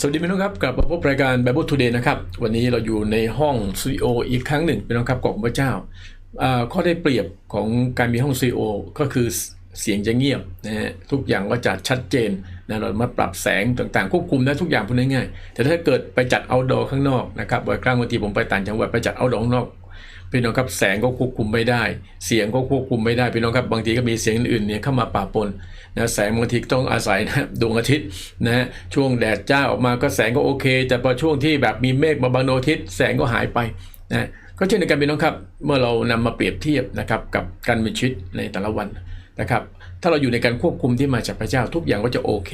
สวัสดีพี่น้องครับกลับมาพบรายการ Bible Today นะครับวันนี้เราอยู่ในห้องซีโออีกครั้งหนึ่งพี่น้องครับของพระเจ้าข้อได้เปรียบของการมีห้องซีโอก็คือเสียงจะเงียบนะฮะทุกอย่างก็จะชัดเจนนะเรามาปรับแสงต่างๆ ควบคุมได้ทุกอย่างพูดง่ายๆแต่ถ้าเกิดไปจัดเอาดอข้างนอกนะครับบ่อยครั้งบางทีผมไปต่างจังหวัดไปจัดเอาดอข้างนอก พี่น้องครับแสงก็ควบคุมไม่ได้ เสียงก็ควบคุมไม่ได้พี่น้องครับบางทีก็มีเสียงอื่นๆเนี่ยเข้ามาปะปนนะแสงบางทีต้องอาศัยนะดวงอาทิตย์นะช่วงแดดจ้าออกมาก็แสงก็โอเค แต่พอช่วงที่แบบมีเมฆมาบังดวงอาทิตย์แสงก็หายไปนะก็เช่นเดียวกันพี่น้องครับ เมื่อเรานำมาเปรียบเทียบนะครับกับการมีชีวิตในแต่ละวันนะครับ ถ้าเราอยู่ในการควบคุมที่มาจากพระเจ้าทุกอย่างก็จะโอเค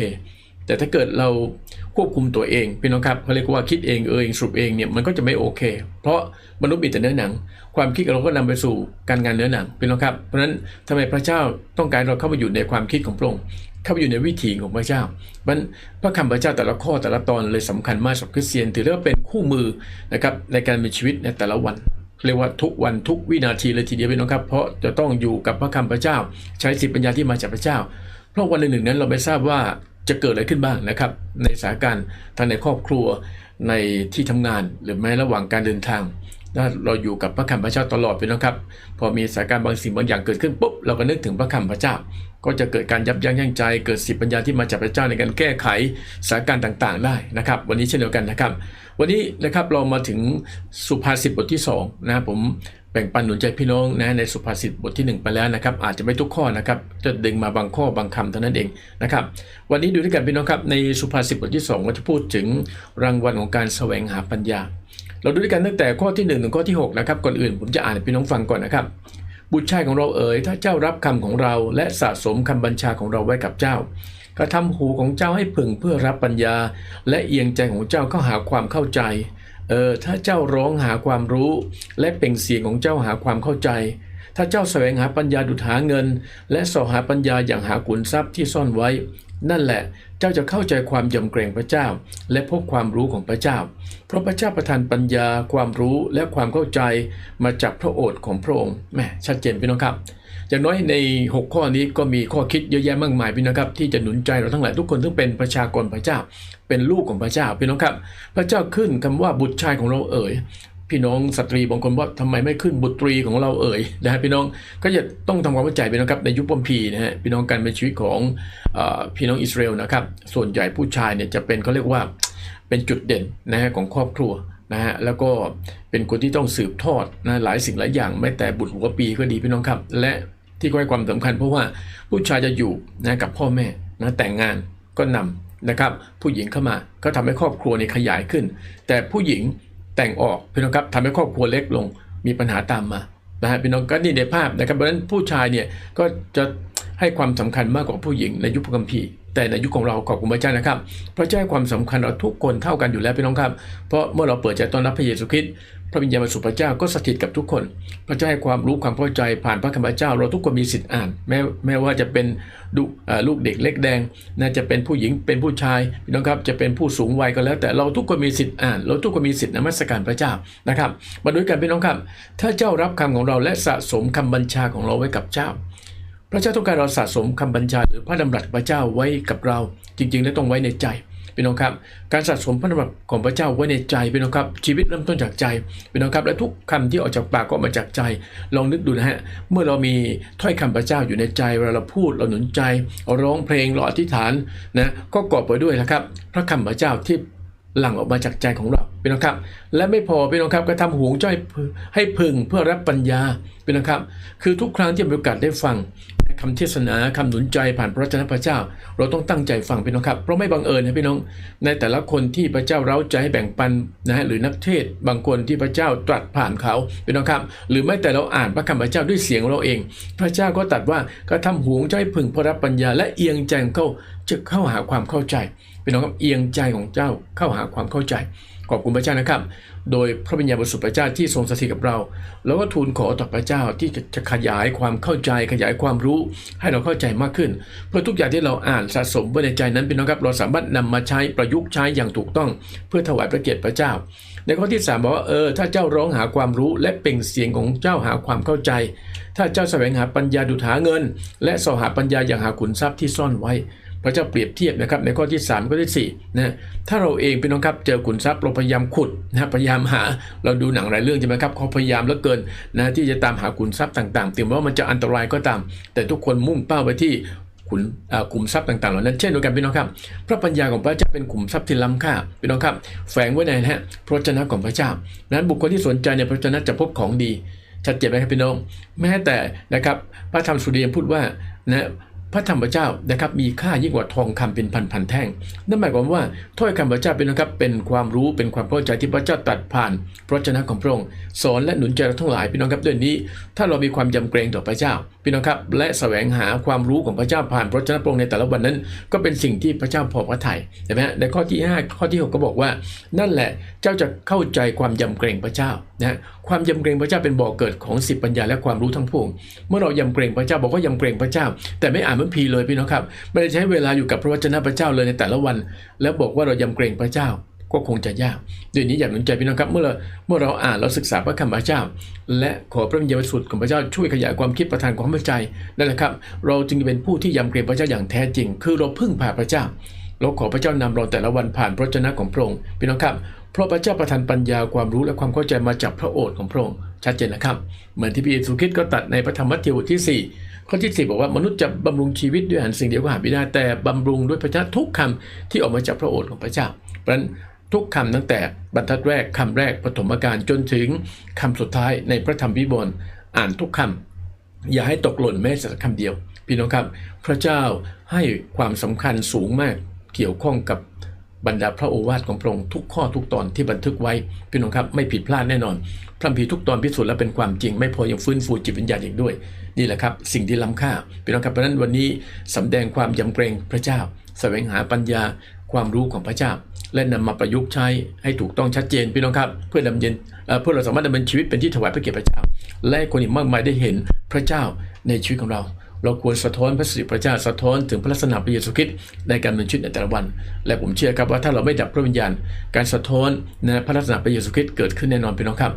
แต่ถ้าเกิดเราควบคุมตัวเองพี่น้องครับเขาเรียกว่าคิดเองเออเองสรุปเองเนี่ยมันก็จะไม่โอเค เพราะมนุษย์มีแต่เนื้อหนัง ความคิดของเราก็นำไปสู่การงานเนื้อหนังพี่น้องครับเพราะฉะนั้นทำไมพระเจ้าต้องการเราเข้ามาอยู่ในความคิดของพระองค์เข้าไปอยู่ในวิถีของพระเจ้ามันพระคำพระเจ้าแต่ละข้อแต่ละตอนเลยสำคัญมากสำหรับคริสเตียน ถือได้ว่าเป็นคู่มือนะครับในการมีชีวิตในแต่ละวันเรียกว่าทุกวันทุกวินาทีเลยทีเดียวพี่น้องครับ เพราะจะต้องอยู่กับพระคำพระเจ้า ใช้สิทธิปัญญาที่มาจากพระเจ้า เพราะวันหนึ่งนั้นเราไม่ทราบว่า จะเกิดอะไรขึ้นบ้างนะครับ ในสถานการณ์ทางในครอบครัวในที่ทำงาน หรือแม้ระหว่างการเดินทาง ถ้าเราอยู่กับพระคำพระเจ้าตลอดไปนะครับ พอมีสถานการณ์บางสิ่งบางอย่างเกิดขึ้นปุ๊บเราก็นึกถึงพระคำพระเจ้า ก็จะเกิดการยับยั้งชั่งใจ เกิดสิปัญญาที่มาจากพระเจ้าในการแก้ไขสถานการณ์ต่าง ๆ ได้นะครับ วันนี้เช่นเดียวกันนะครับ วันนี้นะครับเรามาถึงสุภาษิตบทที่2นะผมแบ่งปันหนุนใจพี่น้องนะในสุภาษิตบทที่ 1 ไปแล้วนะครับ อาจจะไม่ทุกข้อนะครับ จะดึงมาบางข้อบางคำเท่านั้นเองนะครับ วันนี้ดูด้วยกันพี่น้องครับในสุภาษิตบทที่2ก็จะพูดถึงรางวัลของการแสวงหาปัญญา เราดูด้วยกันตั้งแต่ข้อที่1ถึงข้อที่6นะครับก่อนอื่นผมจะอ่านให้พี่น้องฟังก่อนนะครับ บุตรชายของเราเอ๋ยถ้าเจ้ารับคำของเรา และสะสมคำบัญชาของเราไว้กับเจ้ากระทำหูของเจ้าให้พึงเพื่อรับปัญญา และเอียงใจของเจ้าเข้าหาความเข้าใจเออถ้าเจ้าร้องหาความรู้ และเป่งเสียงของเจ้าหาความเข้าใจ ถ้าเจ้าแสวงหาปัญญาดุจหาเงิน และสอหาปัญญาอย่างหาขุนทรัพย์ที่ซ่อนไว้ นั่นแหละ เจ้าจะเข้าใจความยำเกรงพระเจ้า และพบความรู้ของพระเจ้า เพราะพระเจ้าประทานปัญญา ความรู้และความเข้าใจมาจากพระโอษฐ์ของพระองค์แหมชัดเจนพี่น้องครับอย่างน้อยใน 6 ข้อนี้ก็มีข้อคิดเยอะแยะมากมายพี่น้องครับ ที่จะหนุนใจเราทั้งหลายทุกคนซึ่งเป็นประชากรพระเจ้า เป็นลูกของพระเจ้าพี่น้องครับ พระเจ้าขึ้นคำว่าบุตรชายของเราเอ่ย พี่น้องสตรีบางคนว่าทำไมไม่ขึ้นบุตรีของเราเอ่ยนะฮะพี่น้องก็จะต้องทำความเข้าใจพี่น้องครับในยุคปมพีนะฮะพี่น้องการเป็นชีวิตของอพี่น้องอิสราเอลนะครับส่วนใหญ่ผู้ชายเนี่ยจะเป็นเขาเรียกว่าเป็นจุดเด่นนะฮะของครอบครัวนะฮะแล้วก็เป็นคนที่ต้องสืบทอดนะหลายสิ่งหลายอย่างแม้แต่บุตรหัวปีก็ดีพี่น้องครับ และที่ก็ให้ความสำคัญเพราะว่าผู้ชายจะอยู่นะกับพ่อแม่นะแต่งงานก็นำนะครับผู้หญิงเข้ามาก็ทำให้ครอบครัวเนี่ยขยายขึ้น แต่ผู้หญิง แต่งออกพี่น้องครับทำให้ครอบครัวเล็กลงมีปัญหาตามมานะฮะพี่น้องก็นี่ในภาพนะครับเพราะฉะนั้นผู้ชายเนี่ยก็จะให้ความสำคัญมากกว่าผู้หญิงในยุคพระคัมภีร์ แต่ในยุคของเราขอบคุณพระเจ้านะครับ พระเจ้าให้ความสำคัญเราทุกคนเท่ากันอยู่แล้วพี่น้องครับ เพราะเมื่อเราเปิดใจต้อนรับพระเยซูคริสต์พระวิญญาณบริสุทธิ์พระเจ้าก็สถิตกับทุกคน พระเจ้าให้ความรู้ความเข้าใจผ่านพระคำพระเจ้า เราทุกคนมีสิทธิ์อ่าน แม้แม้ว่าจะเป็นลูกเอ่อลูกเด็กเล็กแดงน่าจะเป็นผู้หญิงเป็นผู้ชายพี่น้องครับจะเป็นผู้สูงวัยก็แล้ว แต่เราทุกคนมีสิทธิ์อ่าน เราทุกคนมีสิทธิ์นมัสการพระเจ้านะครับมาด้วยกันพี่น้องครับ ถ้าเจ้ารับคำของเราและสะสมคำบัญชาของเราไว้กับเจ้า พระเจ้าต้องการเราสะสมคำบัญชาหรือพระดำรัสพระเจ้าไว้กับเรา จริงๆ แล้วต้องไว้ในใจพี่น้องครับการสะสมพระดำรัสของพระเจ้าไว้ในใจพี่น้องครับชีวิตเริ่มต้นจากใจพี่น้องครับและทุกคำที่ออกจากปากก็มาจากใจ ลองนึกดูนะฮะเมื่อเรามีถ้อยคำพระเจ้าอยู่ในใจเวลาเราพูดเราหนุนใจเราร้องเพลงเราอธิษฐานนะก็กอบไปด้วยนะครับพระคำพระเจ้าที่หลั่งออกมาจากใจของเราพี่น้องครับ และไม่พอพี่น้องครับก็ทำหูจ้อยให้พึงเพื่อรับปัญญาพี่น้องครับ คือทุกครั้งที่มีโอกาสได้ฟัง คำเทศนาคำหนุนใจผ่านพระวจนพระเจ้า เราต้องตั้งใจฟังพี่น้องครับ เพราะไม่บังเอิญนะพี่น้อง ในแต่ละคนที่พระเจ้าเร้าใจให้แบ่งปันนะฮะหรือนักเทศบางคนที่พระเจ้าตรัสผ่านเขาพี่น้องครับ หรือไม่แต่เราอ่านพระคำพระเจ้าด้วยเสียงเราเอง พระเจ้าก็ตรัสว่าก็ทำหูจ้อยพึงพรับปัญญา และเอียงใจเข้าจะเข้าหาความเข้าใจพี่น้องครับเอียงใจของเจ้าเข้าหาความเข้าใจ ขอบคุณพระเจ้านะครับ โดยพระวิญญาณบริสุทธิ์พระเจ้าที่ทรงสถิตกับเรา แล้วก็ทูลขอต่อพระเจ้าที่จะขยายความเข้าใจขยายความรู้ ให้เราเข้าใจมากขึ้น เพื่อทุกอย่างที่เราอ่านสะสมไว้ในใจนั้นพี่น้องครับ เราสามารถนำมาใช้ประยุกต์ใช้อย่างถูกต้อง เพื่อถวายพระเกียรติพระเจ้า ในข้อที่สามบอกว่าเออถ้าเจ้าร้องหาความรู้ และเปล่งเสียงของเจ้าหาความเข้าใจ ถ้าเจ้าแสวงหาปัญญาดุจหาเงิน และสอหาปัญญาอย่างหาขุนทรัพย์ที่ซ่อนไว้ พระเจ้าเปรียบเทียบนะครับในข้อที่ 3 ข้อที่4นะถ้าเราเองพี่น้องครับเจอขุนทรัพย์เราพยายามขุดนะพยายามหาเราดูหนังหลายเรื่องใช่ไหมครับเขาพยายามเหลือเกินนะที่จะตามหาขุนทรัพย์ต่างๆถึงแม้ว่ามันจะอันตรายก็ตาม แต่ทุกคนมุ่งเป้าไปที่ขุนอ่าขุมทรัพย์ต่างๆเหล่านั้นเช่นเดียวกันพี่น้องครับ พระปัญญาของพระเจ้าเป็นขุมทรัพย์ที่ล้ำค่าพี่น้องครับ แฝงไว้ในนะฮะพระวจนะของพระเจ้านั้นบุคคลที่สนใจในพระวจนะจะพบของดีชัดเจนไหมครับพี่น้องแม้แต่นะครับพระธรรมสุเดียนพูดว่านะ พระธรรมพระเจ้านะครับมีค่ายิ่งกว่าทองคำเป็นพันพันแท่ง นั่นหมายความว่าถ้อยคำพระเจ้าเป็นนะครับเป็นความรู้เป็นความเข้าใจที่พระเจ้าตัดผ่านพระวจนะของพระองค์สอนและหนุนใจเราทั้งหลายพี่น้องครับด้วยนี้ ถ้าเรามีความยำเกรงต่อพระเจ้าพี่น้องครับและแสวงหาความรู้ของพระเจ้าผ่านพระวจนะพระองค์ในแต่ละวันนั้น ก็เป็นสิ่งที่พระเจ้าพอพระทัยเห็นไหมฮะในข้อที่ 5 ข้อที่ 6 ก็บอกว่า นั่นแหละเจ้าจะเข้าใจความยำเกรงพระเจ้านะความยำเกรงพระเจ้าเป็นบ่อกเกิดของสิบปัญญาและความรู้ทั้งปวง เมื่อเรายำเกรงพระเจ้าบอกว่ายำเกรงพระเจ้า แต่ไม่อ่านพระคัมภีร์เลยพี่น้องครับ ไม่ได้ใช้เวลาอยู่กับพระวจนะพระเจ้าเลยในแต่ละวัน แล้วบอกว่าเรายำเกรงพระเจ้าก็คงจะยากด้วยนี้อยากหนุนใจพี่น้องครับ เมื่อเราเมื่อเราอ่านเราศึกษาพระคำพระเจ้า และขอพระวิญญาณบริสุทธิ์ของพระเจ้าช่วยขยายความคิดประทานความเข้าใจนั่นแหละครับ เราจึงเป็นผู้ที่ยำเกรงพระเจ้าอย่างแท้จริง คือเราพึ่งพาพระเจ้าเราขอพระเจ้านำเราแต่ละวันผ่านพระวจนะของพระองค์พี่น้องครับ เพราะพระเจ้าประทานปัญญาความรู้และความเข้าใจมาจากพระโอษฐ์ของพระองค์ชัดเจนนะครับ เหมือนที่พระเยซูคริสต์ก็ตัดในพระธรรมมัทธิวบทที่ 4 ข้อที่4บอกว่ามนุษย์จะบำรุงชีวิตด้วยอาหารสิ่งเดียวก็หาไม่ได้แต่บำรุงด้วยพระเจ้าทุกคำที่ออกมาจากพระโอษฐ์ของพระเจ้าเพราะฉะนั้นทุกคำตั้งแต่บรรทัดแรกคำแรกปฐมกาลจนถึงคำสุดท้ายในพระธรรมวิบลอ่านทุกคำอย่าให้ตกหล่นแม้แต่คำเดียว พี่น้องครับ พระเจ้าให้ความสำคัญสูงมากเกี่ยวข้องกับ บรรดาพระโอวาทของพระองค์ทุกข้อทุกตอนที่บันทึกไว้พี่น้องครับไม่ผิดพลาดแน่นอน พระคัมภีทุกตอนพิสูจน์และเป็นความจริง ไม่พอยังฟื้นฟูจิตวิญญาณอีกด้วย นี่แหละครับสิ่งที่ล้ำค่าพี่น้องครับเพราะนั้นวันนี้สำแดงความยำเกรงพระเจ้าแสวงหาปัญญาความรู้ของพระเจ้า และนำมาประยุกต์ใช้ให้ถูกต้องชัดเจนพี่น้องครับ เพื่อดำเนินเพื่อเราสามารถดำเนินชีวิตเป็นที่ถวายพระเกียรติพระเจ้า และคนอีกมากมายได้เห็นพระเจ้าในชีวิตของเรา เราควรสะท้อนพระสิริพระเจ้าสะท้อนถึงพระลักษณะพระเยซูคริสต์ในการดำเนินชีวิตในแต่ละวัน และผมเชื่อครับว่าถ้าเราไม่ดับพระวิญญาณ การสะท้อนนะพระลักษณะพระเยซูคริสต์เกิดขึ้นแน่นอนพี่น้องครับ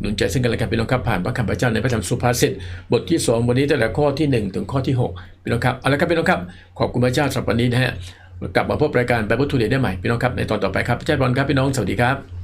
หนุนใจซึ่งกันและกันพี่น้องครับผ่านพระคำพระเจ้าในพระธรรมสุภาษิตบทที่ 2 วันนี้ตั้งแต่ข้อที่ 1 ถึงข้อที่6พี่น้องครับเอาละครับพี่น้องครับขอบคุณพระเจ้าสำหรับวันนี้นะฮะกลับมาพบรายการ Bible Today ได้ใหม่พี่น้องครับในตอนต่อไปครับพระเจ้าบอลครับพี่น้องสวัสดีครับ